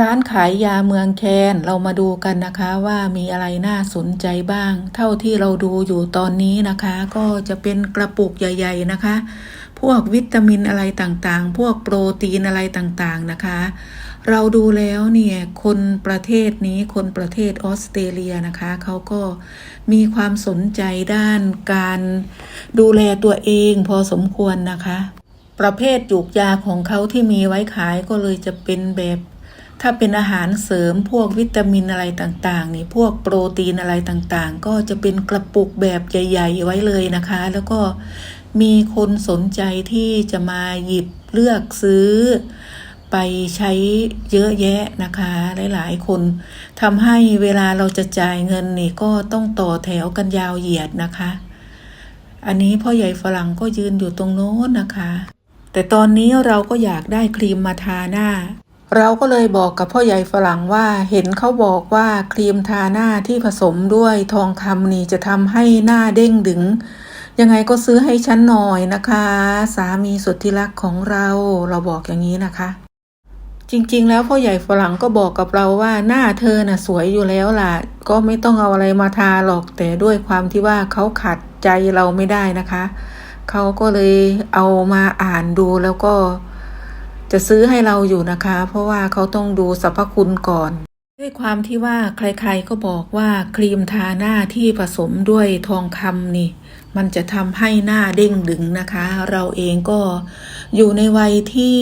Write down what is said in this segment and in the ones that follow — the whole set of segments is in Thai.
ร้านขายยาเมืองแคนเรามาดูกันนะคะว่ามีอะไรน่าสนใจบ้าง เท่าที่เราดูอยู่ตอนนี้นะคะ ก็จะเป็นกระปุกใหญ่ ๆนะคะ พวกวิตามินอะไรต่างๆ พวกโปรตีนอะไรต่างๆนะคะ เราดูแล้วเนี่ยคนประเทศนี้คนประเทศออสเตรเลียนะคะเขาก็มีความสนใจด้านการดูแลตัวเองพอสมควรนะคะ ประเภทจุกยาของเขาที่มีไว้ขายก็เลยจะเป็นแบบ ถ้าเป็นอาหารเสริมพวกวิตามินอะไรต่างๆ นี่พวกโปรตีนอะไรต่างๆ ก็จะเป็นกระปุกแบบใหญ่ ๆ ไว้เลยนะคะ แล้วก็มีคนสนใจที่จะมาหยิบเลือกซื้อ ไปใช้เยอะแยะนะคะ หลายๆ คนทำให้เวลาเราจะจ่ายเงินนี่ก็ต้องต่อแถวกันยาวเหยียดนะคะ อันนี้พ่อใหญ่ฝรั่งก็ยืนอยู่ตรงโน้นนะคะ แต่ตอนนี้เราก็อยากได้ครีมมาทาหน้า เราก็เลยบอกกับพ่อใหญ่ฝรั่งว่าเห็นเขาบอกว่าครีมทาหน้าที่ผสมด้วยทองคำนี่จะทำให้หน้าเด้งดึง ยังไงก็ซื้อให้ฉันหน่อยนะคะ สามีสุดที่รักของเราเราบอกอย่างนี้นะคะ จริงๆ แล้วพ่อใหญ่ฝรั่งก็บอกกับเราว่าหน้าเธอน่ะสวยอยู่แล้วล่ะ ก็ไม่ต้องเอาอะไรมาทาหรอกแต่ด้วยความที่ว่าเขาขัดใจเราไม่ได้นะคะ เขาก็เลยเอามาอ่านดูแล้วก็ จะซื้อให้เราอยู่นะคะ เพราะว่าเขาต้องดูสรรพคุณก่อน ด้วยความที่ว่าใครๆก็บอกว่าครีมทาหน้าที่ผสมด้วยทองคำนี่ มันจะทำให้หน้าเด้งดึงนะคะ เราเองก็อยู่ในวัยที่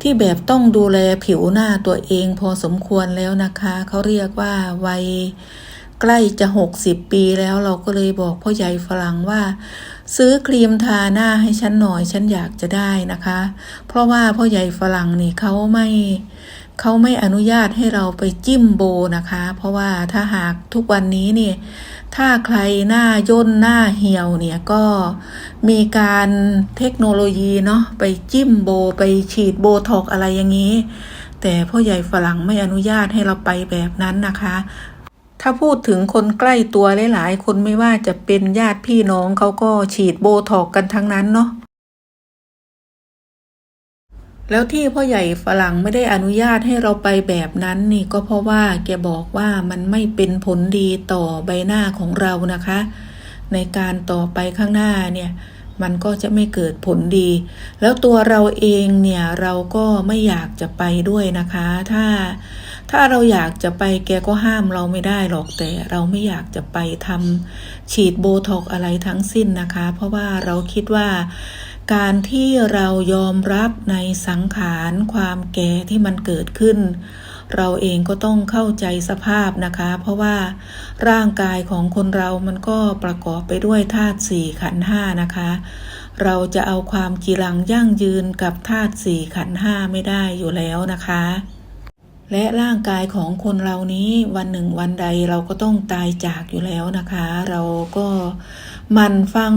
ที่แบบต้องดูแลผิวหน้าตัวเองพอสมควรแล้วนะคะ เขาเรียกว่าวัยใกล้จะหกสิบปีแล้วเราก็เลยบอกพ่อใหญ่ฝรั่งว่า ซื้อครีมทาหน้าให้ฉันหน่อยฉันอยากจะได้นะคะ เพราะว่าพ่อใหญ่ฝรั่งนี่เขาไม่เขาไม่อนุญาตให้เราไปจิ้มโบนะคะ เพราะว่าถ้าหากทุกวันนี้เนี่ยถ้าใครหน้าย่นหน้าเหี่ยวเนี่ยก็มีการเทคโนโลยีเนาะไปจิ้มโบไปฉีดโบท็อกอะไรอย่างนี้ แต่พ่อใหญ่ฝรั่งไม่อนุญาตให้เราไปแบบนั้นนะคะ ถ้าพูดถึงคนใกล้ตัวหลายๆ คนไม่ว่าจะเป็นญาติพี่น้องเขาก็ฉีดโบท็อกกันทั้งนั้นเนาะแล้วที่พ่อใหญ่ฝรั่งไม่ได้อนุญาตให้เราไปแบบนั้นนี่ก็เพราะว่าแกบอกว่ามันไม่เป็นผลดีต่อใบหน้าของเรานะคะ ในการต่อไปข้างหน้าเนี่ย มันก็จะไม่เกิดผลดี แล้วตัวเราเองเนี่ยเราก็ไม่อยากจะไปด้วยนะคะ ถ้า ถ้าเราอยากจะไปแกก็ห้ามเราไม่ได้หรอกแต่เราไม่อยากจะไปทำฉีดโบท็อกอะไรทั้งสิ้นนะคะ เพราะว่าเราคิดว่าการที่เรายอมรับในสังขารความแก่ที่มันเกิดขึ้น เราเองก็ต้องเข้าใจสภาพนะคะ เพราะว่าร่างกายของคนเรามันก็ประกอบไปด้วยธาตุสี่ขันธ์ห้านะคะ เราจะเอาความกีรังยั่งยืนกับธาตุสี่ขันธ์ห้าไม่ได้อยู่แล้วนะคะ และร่างกายของคนเรานี้วันหนึ่งวันใดเราก็ต้องตายจากอยู่แล้วนะคะ เราก็มันฟัง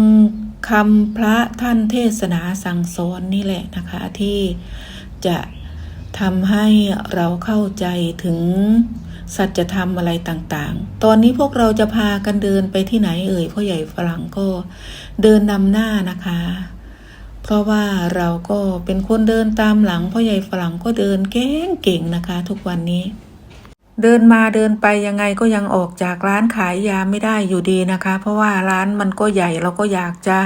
คำพระท่านเทศนาสั่งสอนนี่แหละนะคะ ที่จะทำให้เราเข้าใจถึงสัจธรรมอะไรต่างๆ ตอนนี้พวกเราจะพากันเดินไปที่ไหนเอ่ยพ่อใหญ่ฝรั่งก็เดินนำหน้านะคะ เพราะว่าเราก็เป็นคนเดินตามหลังพ่อใหญ่ฝรั่งก็เดินเก่งเก่งนะคะ ทุกวันนี้ เดินมาเดินไปยังไงก็ยังออกจากร้านขายยาไม่ได้อยู่ดีนะคะ เพราะว่าร้านมันก็ใหญ่เราก็อยากจะ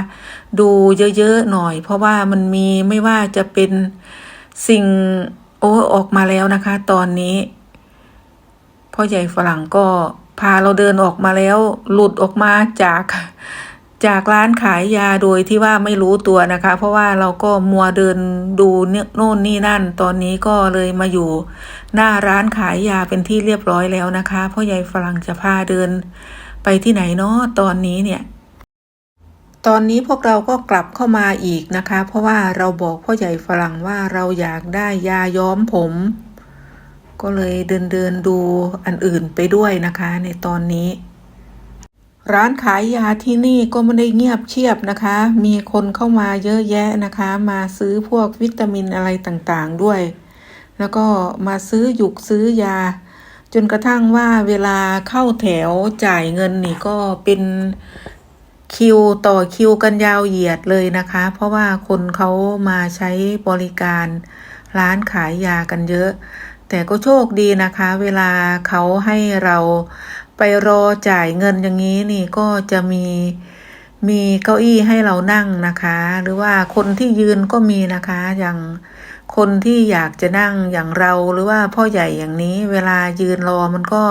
ดูเยอะๆหน่อย เพราะว่ามันมีไม่ว่าจะเป็นสิ่งโอ้ออกมาแล้วนะคะ ตอนนี้พ่อใหญ่ฝรั่งก็พาเราเดินออกมาแล้ว หลุดออกมาจาก จากร้านขายยาโดยที่ว่าไม่รู้ตัวนะคะ เพราะว่าเราก็มัวเดินดูเนี่โน่นนี่นั่น ตอนนี้ก็เลยมาอยู่ หน้าร้านขายยาเป็นที่เรียบร้อยแล้วนะคะพ่อใหญ่ฝรั่งจะพาเดินไปที่ไหนเนาะตอนนี้เนี่ย ตอนนี้พวกเราก็กลับเข้ามาอีกนะคะ เพราะว่าเราบอกพ่อใหญ่ฝรั่งว่าเราอยากได้ยาย้อมผม ก็เลยเดินเดินดูอันอื่นไปด้วยนะคะ ในตอนนี้ ร้านขายยาที่นี่ก็ไม่ได้เงียบเชียบนะคะ มีคนเข้ามาเยอะแยะนะคะ มาซื้อพวกวิตามินอะไรต่างๆด้วย แล้วก็มาซื้อหยุกซื้อยา จนกระทั่งว่าเวลาเข้าแถวจ่ายเงินนี่ก็เป็นคิวต่อคิวกันยาวเหยียดเลยนะคะ เพราะว่าคนเขามาใช้บริการร้านขายยากันเยอะ แต่ก็โชคดีนะคะ เวลาเขาให้เรา ไปรอจ่ายเงินอย่างนี้นี่ก็จะมีมีเก้าอี้ให้เรานั่งนะคะ หรือว่าคนที่ยืนก็มีนะคะ อย่างคนที่อยากจะนั่งอย่างเราหรือว่าพ่อใหญ่อย่างนี้ เวลายืนรอมันก็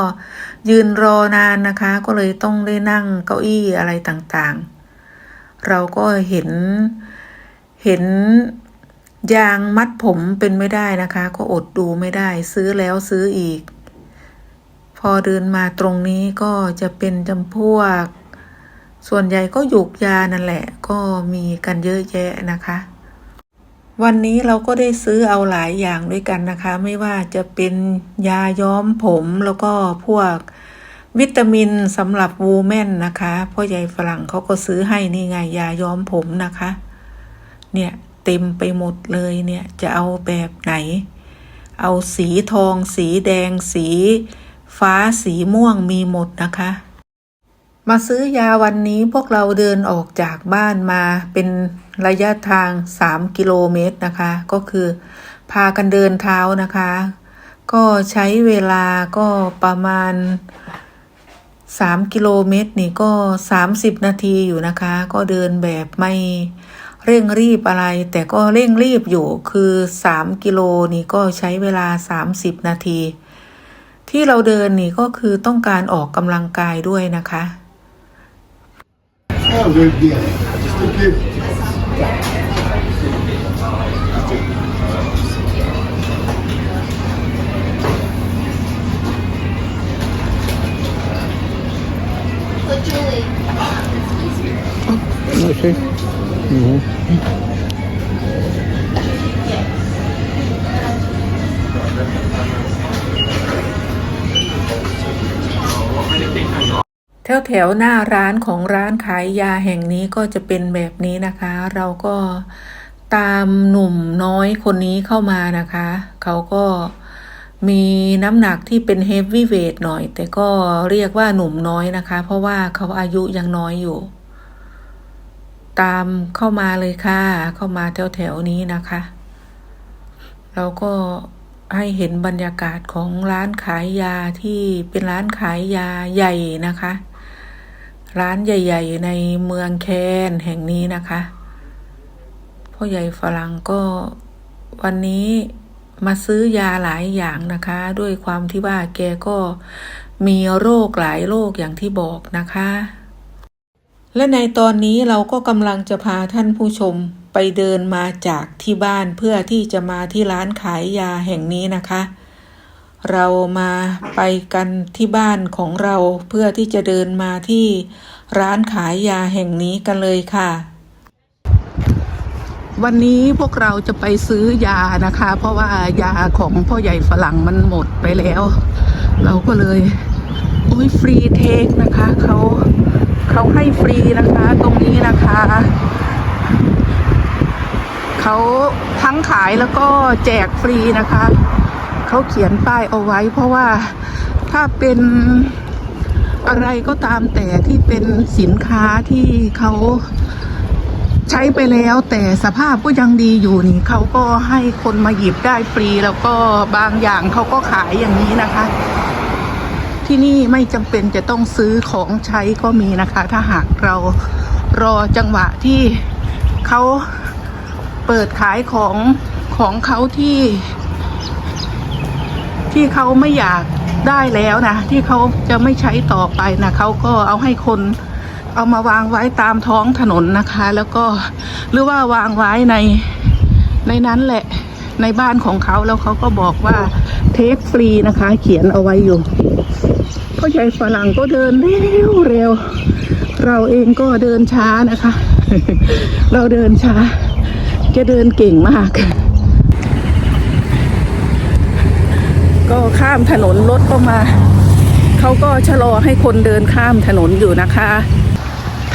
ยืนรอนานนะคะ ก็เลยต้องได้นั่งเก้าอี้อะไรต่างๆ เราก็เห็นเห็นยางมัดผมเป็นไม่ได้นะคะ ก็อดดูไม่ได้ซื้อแล้วซื้ออีก พอเดินมาตรงนี้ก็จะเป็นจำพวก ส่วนใหญ่ก็หยุกยานั่นแหละ ก็มีกันเยอะแยะนะคะ วันนี้เราก็ได้ซื้อเอาหลายอย่างด้วยกันนะคะ ไม่ว่าจะเป็นยาย้อมผมแล้วก็พวกวิตามินสำหรับวูแมนนะคะพ่อใหญ่ฝรั่งเขาก็ซื้อให้นี่ไงยาย้อมผมนะคะ เนี่ยเต็มไปหมดเลยเนี่ยจะเอาแบบไหน เอาสีทอง สีแดงสี ฟ้าสีม่วงมีหมดนะคะ มาซื้อยาวันนี้พวกเราเดินออกจากบ้านมาเป็นระยะทาง 3 กิโลเมตรนะคะ ก็คือพากันเดินเท้านะคะ ก็ใช้เวลาก็ประมาณ 3 กิโลเมตรนี่ก็ 30 นาทีอยู่นะคะ ก็เดินแบบไม่เร่งรีบอะไรแต่ก็เร่งรีบอยู่คือ 3 กิโลนี่ก็ใช้เวลา 30 นาที ที่เราเดินนี่ก็คือต้องการออกกำลังกายด้วยนะคะ Ah, very bien. Okay. So Julie, แถวแถวหน้าร้านของร้านขายยาแห่งนี้ก็จะเป็นแบบนี้นะคะ เราก็ตามหนุ่มน้อยคนนี้เข้ามานะคะ เขาก็มีน้ำหนักที่เป็นเฮฟวีเวทหน่อย แต่ก็เรียกว่าหนุ่มน้อยนะคะ เพราะว่าเขาอายุยังน้อยอยู่ ตามเข้ามาเลยค่ะ เข้ามาแถวแถวนี้นะคะ เราก็ให้เห็นบรรยากาศของร้านขายยาที่เป็นร้านขายยาใหญ่นะคะ ร้านใหญ่ ๆ ในเมืองแคนแห่งนี้นะคะพ่อใหญ่ฝรั่งก็วันนี้มาซื้อยาหลายอย่างนะคะ ด้วยความที่ว่าแกก็มีโรคหลายโรคอย่างที่บอกนะคะ และในตอนนี้เราก็กำลังจะพาท่านผู้ชมไปเดินมาจากที่บ้านเพื่อที่จะมาที่ร้านขายยาแห่งนี้นะคะ เรามาไปกันที่บ้านของเราเพื่อที่จะเดินมาที่ร้านขายยาแห่งนี้กันเลยค่ะ วันนี้พวกเราจะไปซื้อยานะคะ เพราะว่ายาของพ่อใหญ่ฝรั่งมันหมดไปแล้ว เราก็เลยโอ้ยฟรีเทคนะคะเขาเขาให้ฟรีนะคะตรงนี้นะคะเขาทั้งขายแล้วก็แจกฟรีนะคะ เขาเขียนป้ายเอาไว้ เพราะว่าถ้าเป็นอะไรก็ตามแต่ที่เป็นสินค้าที่เขาใช้ไปแล้วแต่สภาพก็ยังดีอยู่นี่เขาก็ให้คนมาหยิบได้ฟรีแล้วก็บางอย่างเขาก็ขายอย่างนี้นะคะ ที่นี่ไม่จำเป็นจะต้องซื้อของใช้ก็มีนะคะ ถ้าหากเรารอจังหวะที่เขาเปิดขายของของเขาที่ ที่เขาไม่อยากได้แล้วนะที่เขาจะไม่ใช้ต่อไปนะเขาก็เอาให้คนเอามาวางไว้ตามท้องถนนนะคะ แล้วก็หรือว่าวางไว้ในในนั้นแหละในบ้านของเขาแล้วเขาก็บอกว่าเทคฟรีนะคะ เขียนเอาไว้อยู่พ่อใหญ่ฝรั่งก็เดินเร็วเร็วเราเองก็เดินช้านะคะ เราเดินช้าแกเดินเก่งมาก ก็ข้ามถนนรถก็มา เขาก็ชะลอให้คนเดินข้ามถนนอยู่นะคะ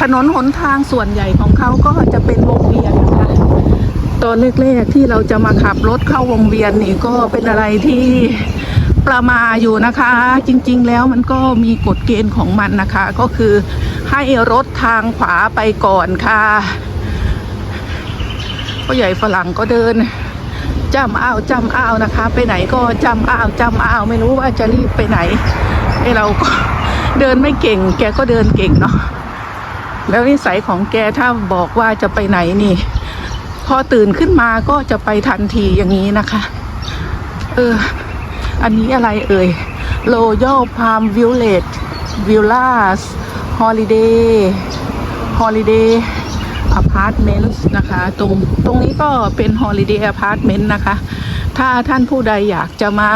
ถนนหนทางส่วนใหญ่ของเขาก็จะเป็นวงเวียนนะคะ ตอนแรกๆที่เราจะมาขับรถเข้าวงเวียนนี่ก็เป็นอะไรที่ประมาอยู่นะคะ จริงๆแล้วมันก็มีกฎเกณฑ์ของมันนะคะ ก็คือให้รถทางขวาไปก่อนค่ะพ่อใหญ่ฝรั่งก็เดิน จำอ้าวจำอ้าวนะคะ ไปไหนก็จำอ้าวจำอ้าวไม่รู้ว่าจะรีบไปไหนไอเราก็เดินไม่เก่ง แกก็เดินเก่งเนาะแล้วนิสัยของแกถ้าบอกว่าจะไปไหนนี่ พอตื่นขึ้นมาก็จะไปทันทีอย่างนี้นะคะ เออ อันนี้อะไรเอ่ย Royal Palm Village Villas Holiday Holiday Apartments นะคะ ตรงตรงนี้ก็เป็น Holiday Apartment นต์นะคะ ถ้าท่านผู้ใดอยากจะมา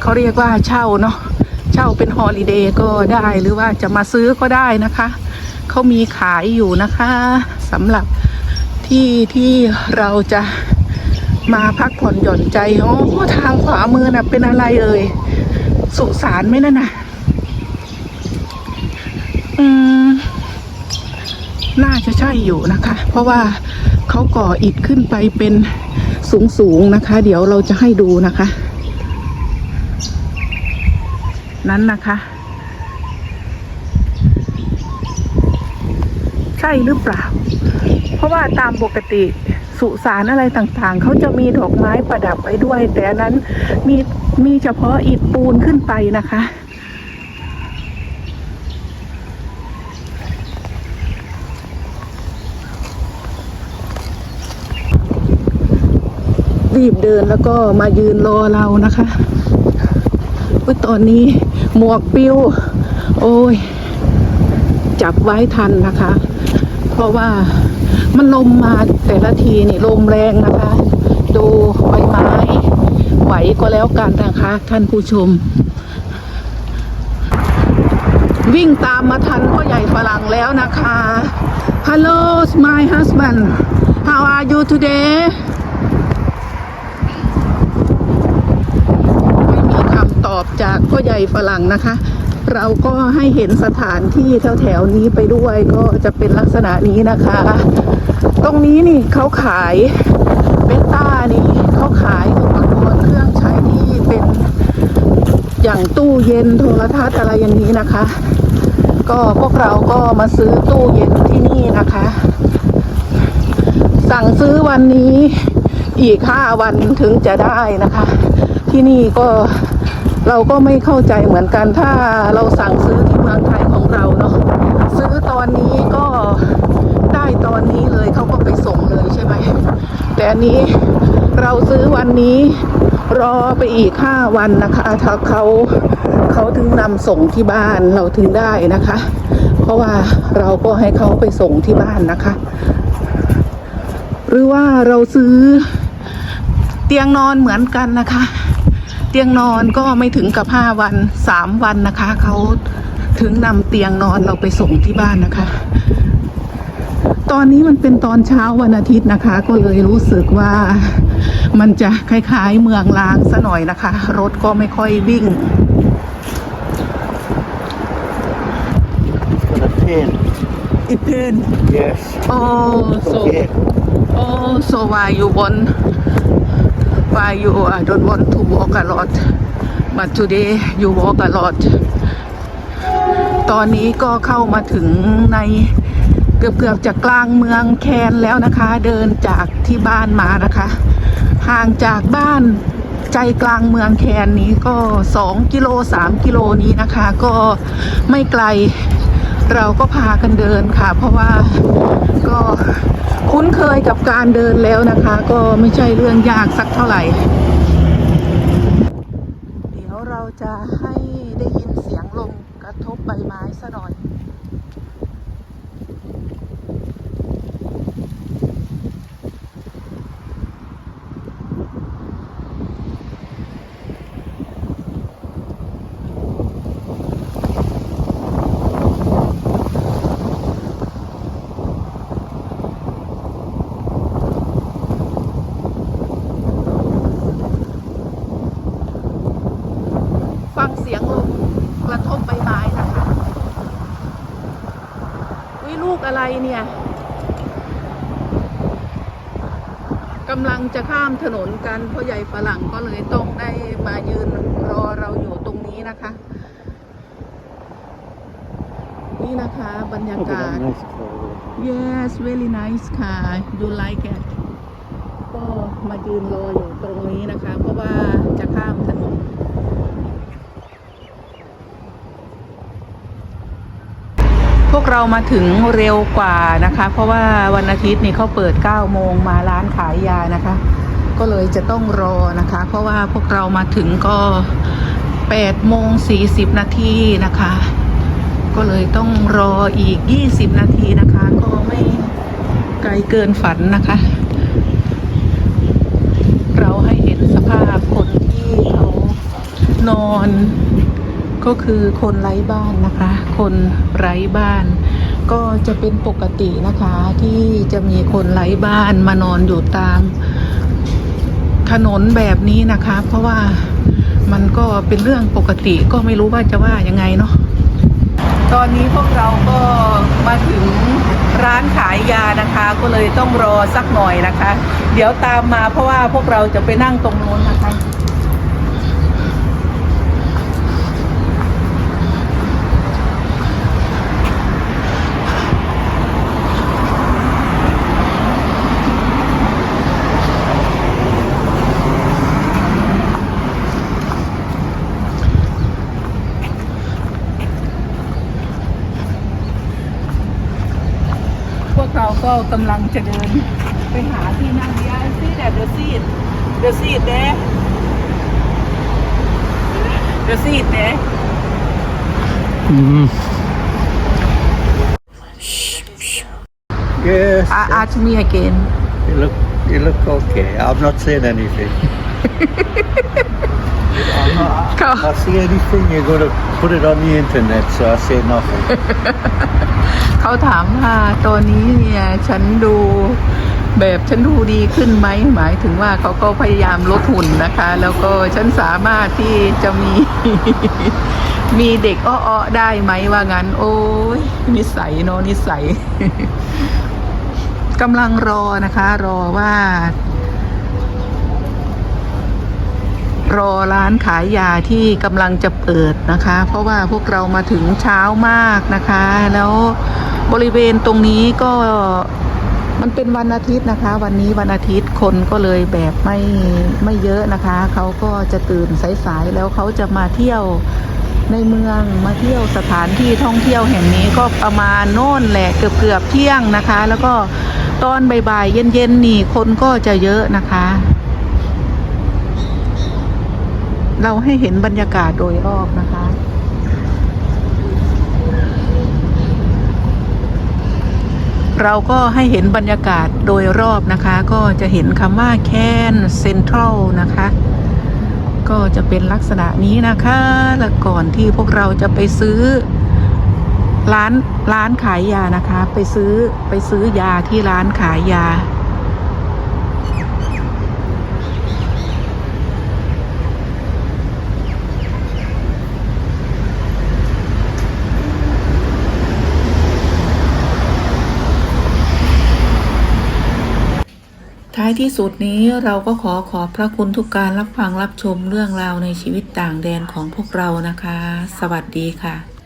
เขาเรียกว่าเช่าเนาะเช่าเป็นฮอลิเดย์ก็ได้หรือว่าจะมาซื้อก็ได้นะคะเขามีขายอยู่นะคะสำหรับที่ที่เราจะมาพักผ่อนหย่อนใจโอ้ทางขวามือน่ะเป็นอะไรเอ่ยสุสานไหมนั่นน่ะอืม น่าจะใช่อยู่นะคะ เพราะว่าเขาก่ออิฐขึ้นไปเป็นสูงๆนะคะ เดี๋ยวเราจะให้ดูนะคะ นั้นนะคะ ใช่หรือเปล่า เพราะว่าตามปกติสุสานอะไรต่างๆ เขาจะมีดอกไม้ประดับไว้ด้วย แต่นนั้นมีมีเฉพาะอิฐปูนขึ้นไปนะคะ รีบเดินแล้วก็มายืนรอเรานะคะอุ๊ยตอนนี้หมวกปิ้ว โอ้ย จับไว้ทันนะคะ เพราะว่ามันลมมาแต่ละทีนี่ลมแรงนะคะ ดูใบไม้ไหวก็แล้วกันนะคะ ท่านผู้ชม วิ่งตามมาทันพ่อใหญ่ฝรั่งแล้วนะคะ Hello my husband how are you today ไม่มีคำตอบ จากพ่อใหญ่ฝรั่งนะคะ เราก็ให้เห็นสถานที่แถวๆนี้ไปด้วยก็จะเป็นลักษณะนี้นะคะ ตรงนี้นี่เขาขายเบต้านี่เขาขายอุปกรณ์เครื่องใช้ที่เป็นอย่างตู้เย็นโทรทัศน์อะไรอย่างนี้นะคะ ก็พวกเราก็มาซื้อตู้เย็นที่นี่นะคะ สั่งซื้อวันนี้อีกห้าวันถึงจะได้นะคะ ที่นี่ก็ เราก็ไม่เข้าใจเหมือนกันถ้าเราสั่งซื้อที่เมืองไทยของเราเนาะซื้อตอนนี้ก็ได้ตอนนี้เลยเขาก็ไปส่งเลยใช่ไหมแต่อันนี้เราซื้อวันนี้รอไปอีกห้าวันนะคะถ้าเขาเขาถึงนำส่งที่บ้านเราถึงได้นะคะ เพราะว่าเราก็ให้เขาไปส่งที่บ้านนะคะ หรือว่าเราซื้อเตียงนอนเหมือนกันนะคะ เตียงนอนก็ไม่ถึงกับห้าวันสามวันนะคะ เขาถึงนำเตียงนอนเราไปส่งที่บ้านนะคะ ตอนนี้มันเป็นตอนเช้าวันอาทิตย์นะคะ ก็เลยรู้สึกว่ามันจะคล้ายๆเมืองล้างซะหน่อยนะคะ รถก็ไม่ค่อยวิ่ง Gonna pain. อิเพน Yes. โอ้โซ Okay. Oh, so why you want, why you uh, don't want to walk a lot, but today you walk a lot. ตอนนี้ก็เข้ามาถึงในเกือบเกือบๆจะกลางเมืองแคนแล้วนะคะ เดินจากที่บ้านมานะคะ ห่างจากบ้านใจกลางเมืองแคนนี้ก็สองกิโลสามกิโลนี้นะคะ ก็ไม่ไกลเราก็พากันเดินค่ะ เพราะว่า ก็คุ้นเคยกับการเดินแล้วนะคะ ก็ไม่ใช่เรื่องยากสักเท่าไหร่ เดี๋ยวเราจะให้ได้ยินเสียงลมกระทบใบไม้ซะหน่อย สียงลมกระทบใบไม้นะคะวิลูกอะไรเนี่ยกำลังจะข้ามถนนกันพ่อใหญ่ฝรั่งก็เลยต้องได้มายืนรอเราอยู่ตรงนี้นะคะ นี่นะคะบรรยา Look กา at ศ that nice car. yes very nice ค่ะ you like it ก็มายืนรออยู่ตรงนี้นะคะ เพราะว่าจะข้ามถนน วกเรามาถึงเร็วกว่านะคะ เพราะว่าวันอาทิตย์นี่เขาเปิด 9 โมงมาร้านขายยานะคะ ก็เลยจะต้องรอนะคะ เพราะว่าพวกเรามาถึงก็ 8 โมง 40 นาทีนะคะ ก็เลยต้องรออีก 20 นาทีนะคะ ก็ไม่ไกลเกินฝันนะคะ เราให้เห็นสภาพคนที่เขานอน ก็คือคนไร้บ้านนะคะ คนไร้บ้าน ก็จะเป็นปกตินะคะที่จะมีคนไร้บ้านมานอนอยู่ตาม ถนนแบบนี้นะคะ เพราะว่ามันก็เป็นเรื่องปกติก็ไม่รู้ว่าจะว่ายังไงเนาะตอนนี้พวกเราก็มาถึงร้านขายยานะคะ ก็เลยต้องรอสักหน่อยนะคะ เดี๋ยวตามมาเพราะว่าพวกเราจะไปนั่งตรงโน้นนะคะ กเราก็กำลังจะเดินไปหาที่นั่งยาซีแดดเดอะซีดเดอะซีดเด้เดอะซีดเด้ Mm. Yes. อาอาชมี again You look, you look okay. I'm not saying anything. I'm not, Go. if I see anything, you're going to put it on the internet, so I say nothing. เขาถามว่าตัวนี้เนี่ยฉันดูแบบฉันดูดีขึ้นไหมหมายถึงว่าเขาก็พยายามลดหุ่นนะคะ แล้วก็ฉันสามารถที่จะมี มีเด็กอ้อๆได้ไหมว่างั้น โอ้ยนิสัยเนอะนิสัยกำลังรอนะคะ รอว่า รอร้านขายยาที่กำลังจะเปิดนะคะ เพราะว่าพวกเรามาถึงเช้ามากนะคะ แล้วบริเวณตรงนี้ก็มันเป็นวันอาทิตย์นะคะ วันนี้วันอาทิตย์คนก็เลยแบบไม่ไม่เยอะนะคะ เขาก็จะตื่นสายๆแล้วเขาจะมาเที่ยวในเมืองมาเที่ยวสถานที่ท่องเที่ยวแห่งนี้ก็ประมาณโน่นแหละเกือบเกือบเที่ยงนะคะ แล้วก็ตอนบ่ายๆเย็นๆนี่คนก็จะเยอะนะคะ เราให้เห็นบรรยากาศโดยรอบนะคะ เราก็ให้เห็นบรรยากาศโดยรอบนะคะ ก็จะเห็นคำว่าแคนเซ็นทรัลนะคะ ก็จะเป็นลักษณะนี้นะคะ แล้วก่อนที่พวกเราจะไปซื้อ ร้านร้านขายยานะคะ ไปซื้อไปซื้อยาที่ร้านขายยา ท้ายที่สุดนี้เราก็ขอขอบพระคุณทุกการรับฟังรับชมเรื่องราวในชีวิตต่างแดนของพวกเรานะคะ สวัสดีค่ะ